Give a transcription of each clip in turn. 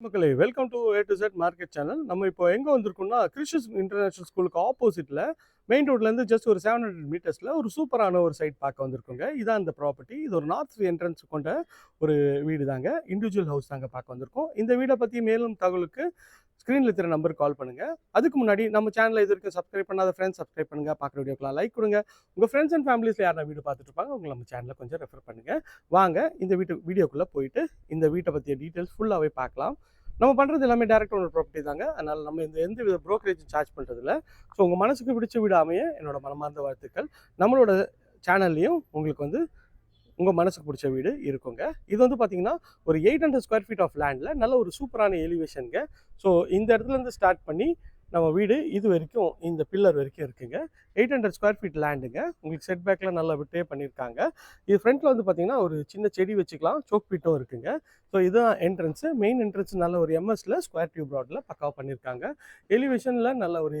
மக்களே welcome to A to Z market channel நம்ம இப்போ எங்கே வந்திருக்கோம்னா கிறிஸ்டியஸ் இன்டர்நேஷனல் ஸ்கூலுக்கு ஆப்போசிட்டில் மெயின் ரோட்லேருந்து ஜஸ்ட் ஒரு செவன் ஹண்ட்ரட் மீட்டர்ஸில் ஒரு சூப்பரான ஒரு சைட் பார்க்க வந்திருக்கோங்க. இதான் இந்த ப்ராப்பர்ட்டி இது ஒரு நார்த் என்ட்ரன்ஸ் கொண்ட ஒரு வீடு தாங்க இண்டிவிஜுவல் ஹவுஸ் தாங்க பார்க்க வந்திருக்கோம். இந்த வீடை பற்றி மேலும் தகவலுக்கு ஸ்க்ரீனில் இருக்கிற நம்பருக்கு கால் பண்ணுங்கள் அதுக்கு முன்னாடி நம்ம சேனலில் இது வரைக்கும் சப்ஸ்கிரைப் பண்ணாத ஃப்ரெண்ட்ஸ் சப்ஸ்கிரைப் பண்ணுங்கள் பார்க்குற வீடியோக்கெலாம் லைக் கொடுங்க. உங்கள் ஃப்ரெண்ட்ஸ் அண்ட் ஃபேமிலிஸில் யாரா வீடு பார்த்துட்டு இருப்பாங்க உங்களை நம்ம சேனலை கொஞ்சம் ரெஃபர் பண்ணுங்கள் வாங்க இந்த வீட்டு வீடியோக்குள்ளே போயிட்டு இந்த வீட்டை பற்றிய டீட்டெயில்ஸ் ஃபுல்லாகவே பார்க்கலாம். நம்ம பண்ணுறது எல்லாமே டேரக்ட் ஓனர் ப்ராப்பர்ட்டி தாங்க. அதனால் நம்ம இந்த எந்த வித ப்ரோக்கரேஜும் சார்ஜ் பண்ணுறதில்ல ஸோ உங்கள் மனசுக்கு பிடிச்ச வீடு அமைய என்னோட மனமார்ந்த வாழ்த்துக்கள். நம்மளோட சேனல்லையும் உங்களுக்கு வந்து உங்கள் மனசுக்கு பிடிச்ச வீடு இருக்குங்க. இது வந்து பார்த்தீங்கன்னா ஒரு eight hundred square feet of லேண்டில் நல்ல ஒரு சூப்பரான எலிவேஷனுங்க ஸோ இந்த இடத்துலேருந்து ஸ்டார்ட் பண்ணி நம்ம வீடு இது வரைக்கும் இந்த பில்லர் வரைக்கும் இருக்குங்க. எயிட் ஹண்ட்ரட் ஸ்கொயர் ஃபீட் லேண்டுங்க உங்களுக்கு செட் பேக்கில் நல்லா விட்டே பண்ணியிருக்காங்க இது ஃப்ரண்ட்டில் வந்து பார்த்தீங்கன்னா ஒரு சின்ன செடி வச்சுக்கலாம். சோக் பீட்டும் இருக்குங்க. ஸோ இதுதான் என்ட்ரன்ஸு மெயின் என்ட்ரன்ஸ் நல்ல ஒரு எம்எஸ்சில் ஸ்கொயர் டியூப் ரோட்டில் பக்காவாக பண்ணியிருக்காங்க எலிவேஷனில் நல்ல ஒரு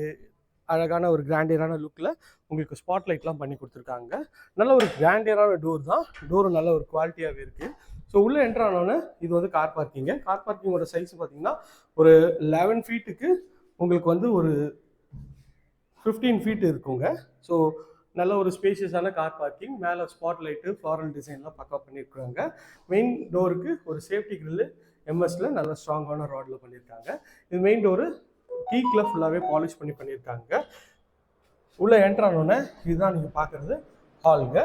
அழகான ஒரு கிராண்டியரான லுக்கில் உங்களுக்கு ஸ்பாட் லைட்லாம் பண்ணி கொடுத்துருக்காங்க. நல்ல ஒரு கிராண்டியரான டோர் தான். டோரும் நல்ல ஒரு குவாலிட்டியாகவே இருக்குது ஸோ உள்ளே என்ட்ரு ஆனோன்னே இது வந்து கார் பார்க்கிங்க கார் பார்க்கிங்கோட சைஸ் பார்த்தீங்கன்னா ஒரு லெவன் ஃபீட்டுக்கு உங்களுக்கு வந்து ஒரு ஃபிஃப்டீன் ஃபீட் இருக்குங்க. ஸோ நல்ல ஒரு ஸ்பேஷியஸான கார் பார்க்கிங் மேலே ஸ்பாட் லைட்டு ஃப்ளாரல் டிசைன்லாம் பக்கா பண்ணியிருக்காங்க மெயின் டோருக்கு ஒரு சேஃப்டி கிரில்லு எம்எஸ்சில் நல்ல ஸ்ட்ராங்கான ராடில் பண்ணியிருக்காங்க இது மெயின் டோரு டீக்கில் ஃபுல்லாகவே பாலிஷ் பண்ணி பண்ணியிருக்காங்க. உள்ளே என்ட்ரானோடனே இதுதான் நீங்கள் பார்க்குறது ஹாலுங்க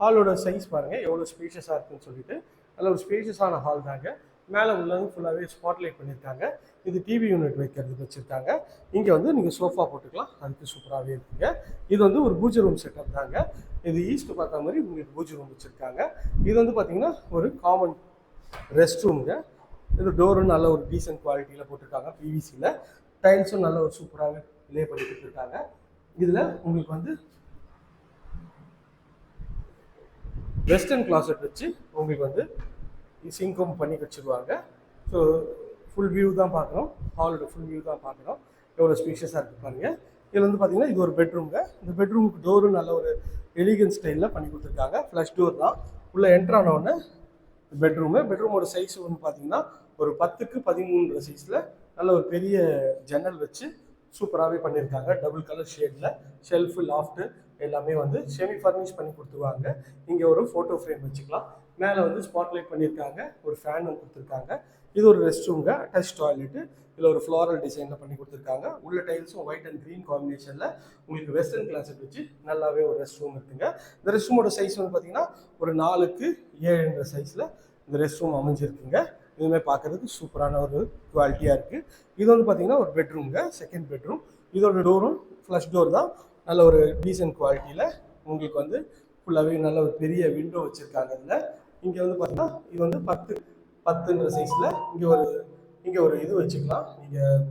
ஹாலோட சைஸ் பாருங்கள் எவ்வளோ ஸ்பேஷியஸாக இருக்குன்னு சொல்லிட்டு. நல்ல ஒரு ஸ்பேஷியஸான ஹால் தாங்க. மேலே உள்ளது ஃபுல்லாகவே ஸ்பாட்லைட் பண்ணியிருக்காங்க. இது டிவி யூனிட் வைக்கிறதுக்கு வச்சுருக்காங்க. இங்கே வந்து நீங்கள் சோஃபா போட்டுக்கலாம். அதுக்கு சூப்பராகவே இருக்குங்க. இது வந்து ஒரு பூஜை ரூம் செட்டப் தாங்க. இது ஈஸ்ட் பார்த்த மாதிரி உங்களுக்கு பூஜை ரூம் வச்சுருக்காங்க. இது வந்து பார்த்திங்கன்னா ஒரு காமன் ரெஸ்ட் ரூம்ங்க இது டோரும் நல்ல ஒரு டீசென்ட் குவாலிட்டியில் போட்டிருக்காங்க. பிவிசியில் டைல்ஸும் நல்ல ஒரு சூப்பராக லே பண்ணி கொடுத்துருக்காங்க இதில் உங்களுக்கு வந்து வெஸ்டர்ன் கிளாஸட் வச்சு உங்களுக்கு வந்து சிங்கும் பண்ணி வச்சுருவாங்க. ஸோ ஃபுல் வியூ தான் பார்க்குறோம். ஹாலோட ஃபுல் வியூ தான் பார்க்குறோம். எவ்வளோ ஸ்பீஷியஸாக இருக்குது பாருங்கள் இதில் வந்து பார்த்தீங்கன்னா இது ஒரு பெட்ரூம்ங்க இந்த பெட்ரூமுக்கு டோரும் நல்ல ஒரு எலிகன் ஸ்டைலில் பண்ணி கொடுத்துருக்காங்க. ஃப்ளஷ் டோர் தான். உள்ளே என்ட்ரு ஆனவுடனே பெட்ரூமு பெட்ரூமோட சைஸ் வந்து பார்த்தீங்கன்னா ஒரு பத்துக்கு பதிமூன்று சைஸில் நல்ல ஒரு பெரிய ஜன்னல் வச்சு சூப்பராகவே பண்ணியிருக்காங்க டபுள் கலர் ஷேடில் ஷெல்ஃபு லாஃப்ட்டு எல்லாமே வந்து செமி ஃபர்னிஷ் பண்ணி கொடுத்துருவாங்க. இங்கே ஒரு ஃபோட்டோ ஃப்ரேம் வச்சுக்கலாம். மேலே வந்து ஸ்பாட்லைட் பண்ணியிருக்காங்க ஒரு ஃபேன் கொடுத்துருக்காங்க. இது ஒரு ரெஸ்ட் ரூம்ங்க டச் டாய்லெட்டு இதில் ஒரு ஃப்ளாரல் டிசைனில் பண்ணி கொடுத்துருக்காங்க. உள்ள டைல்ஸும் ஒயிட் அண்ட் க்ரீன் காம்பினேஷனில் உங்களுக்கு வெஸ்டர்ன் கிளாஸட் வச்சு நல்லாவே ஒரு ரெஸ்ட் ரூம் இருக்குங்க. இந்த ரெஸ்ட் ரூமோட சைஸ் வந்து பார்த்தீங்கன்னா ஒரு நாலுக்கு ஏழுன்ற சைஸில் இந்த ரெஸ்ட் ரூம் அமைஞ்சிருக்குங்க. இதுவுமே பார்க்கறதுக்கு சூப்பரான ஒரு குவாலிட்டியாக இருக்குது இது வந்து பார்த்தீங்கன்னா ஒரு பெட்ரூம்ங்க செகண்ட் பெட்ரூம் இதோட டோரும் ஃப்ளஷ் டோர் தான். நல்ல ஒரு டீசன்ட் குவாலிட்டியில் உங்களுக்கு வந்து ஃபுல்லாகவே நல்ல ஒரு பெரிய விண்டோ வச்சுருக்காங்க இதில். இங்கே வந்து பார்த்தீங்கன்னா இது வந்து பத்து பத்துன்ற சைஸில் இங்கே ஒரு இங்கே ஒரு இது வச்சுக்கலாம். நீங்கள்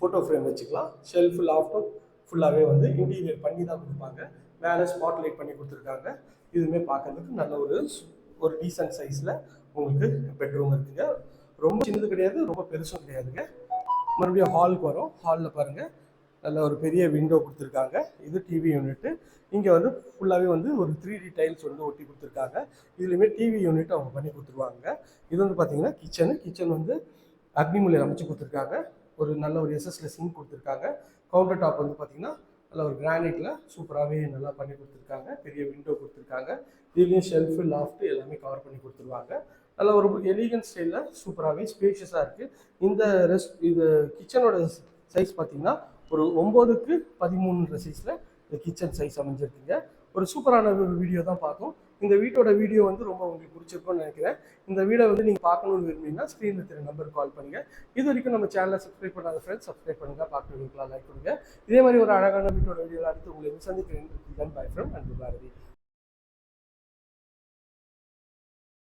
ஃபோட்டோ ஃப்ரேம் வச்சுக்கலாம். ஷெல்ஃபு லாஃப்ட்டும் ஃபுல்லாகவே வந்து இன்டீரியர் பண்ணி தான் கொடுப்பாங்க. மேலே ஸ்பாட் லைட் பண்ணி கொடுத்துருக்காங்க. இதுவுமே பார்க்கறதுக்கு நல்ல ஒரு ஒரு டீசன்ட் சைஸில் உங்களுக்கு பெட்ரூம் இருக்குங்க. ரொம்ப சின்னது கிடையாது ரொம்ப பெருசும் கிடையாதுங்க. மறுபடியும் ஹாலுக்கு வரும். ஹாலில் பாருங்கள் நல்ல ஒரு பெரிய விண்டோ கொடுத்துருக்காங்க. இது டிவி யூனிட்டு இங்கே வந்து ஃபுல்லாகவே வந்து ஒரு த்ரீ டி டைல்ஸ் வந்து ஒட்டி கொடுத்துருக்காங்க. இதுலேயுமே டிவி யூனிட் அவங்க பண்ணி கொடுத்துருவாங்க. இது வந்து பார்த்தீங்கன்னா கிச்சனு கிச்சன் வந்து அக்னிமூலையில் அமைச்சு கொடுத்துருக்காங்க. ஒரு நல்ல ஒரு எஸ்எஸ்ல சிங்க் கொடுத்துருக்காங்க. கவுண்டர் டாப் வந்து பார்த்தீங்கன்னா நல்ல ஒரு கிரானைட்டில் சூப்பராகவே நல்லா பண்ணி கொடுத்துருக்காங்க. பெரிய விண்டோ கொடுத்துருக்காங்க. இதுலேயும் ஷெல்ஃபு லாஃப்ட்டு எல்லாமே கவர் பண்ணி கொடுத்துருவாங்க. நல்ல ஒரு எலிகன் ஸ்டைலில் சூப்பராகவே ஸ்பேஷியஸாக இருக்குது இந்த ரெஸ்ட் இது கிச்சனோட சைஸ் பார்த்தீங்கன்னா ஒரு ஒம்போதுக்கு பதிமூணுன்ற சைஸில் இந்த கிச்சன் சைஸ் அமைஞ்சிருக்குங்க. ஒரு சூப்பரான ஒரு வீடியோ தான் பார்த்தோம் இந்த வீட்டோட வீடியோ வந்து ரொம்ப உங்களுக்கு பிடிச்சிருக்கும்னு நினைக்கிறேன். இந்த வீடை வந்து நீங்கள் பார்க்கணும்னு விரும்பிங்கன்னா ஸ்க்ரீனில் தெரிய நம்பர் கால் பண்ணுங்க. இது வரைக்கும் நம்ம சேனலை சப்ஸ்கிரைப் பண்ணாத ஃப்ரெண்ட்ஸ் சப்ஸ்கிரைப் பண்ணுங்க. பார்க்குறவங்களுக்குலாம் லைக் கொடுங்க. இதே மாதிரி ஒரு அழகான வீட்டோட வீடியோ அடுத்து உங்களை சந்திக்கிறேன். பை ஃப்ரம் அன்பு பாரதி.